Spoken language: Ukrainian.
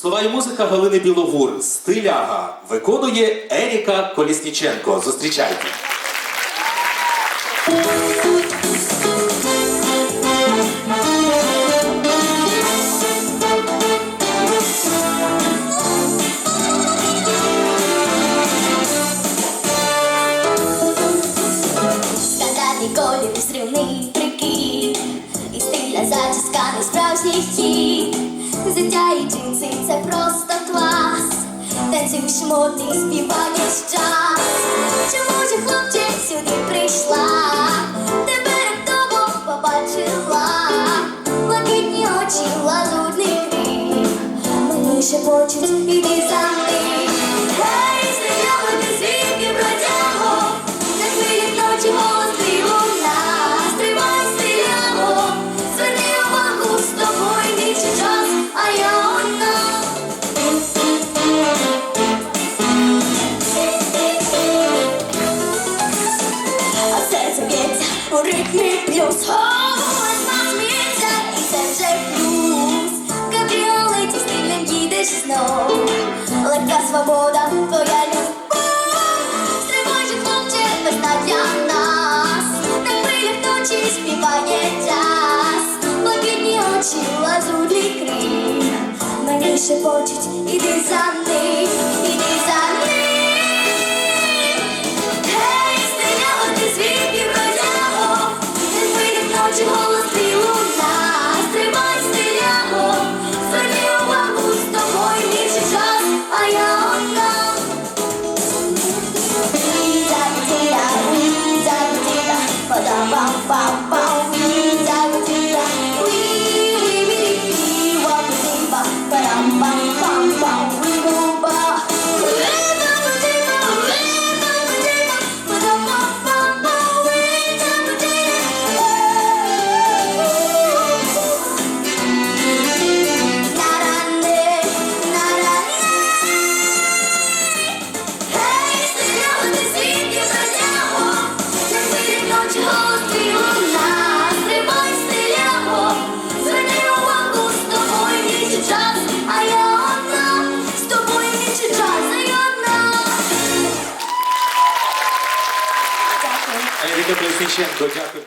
Слова і музика Галини Білогур. Стиляга виконує Еріка Колісніченко. Зустрічайте. Зачіска не справжній хід Взуття і джинси Танцюєш модний, співаєш час Чому ж хлопче сюди прийшла? Тебе раптово побачила. Блакитні очі, лазурний крик Мені шепочуть, іди за ним ритмі плюс і це вже плюс Кабріолеті стилем їдеш знов Легка свобода, твоя любов Стривай же, хлопче, весна для нас На хвилях ночі час Блакитні очі, лазурний крик Мені шепочуть, іди за ним, хвилях ночі Дякую. Еріка дякую.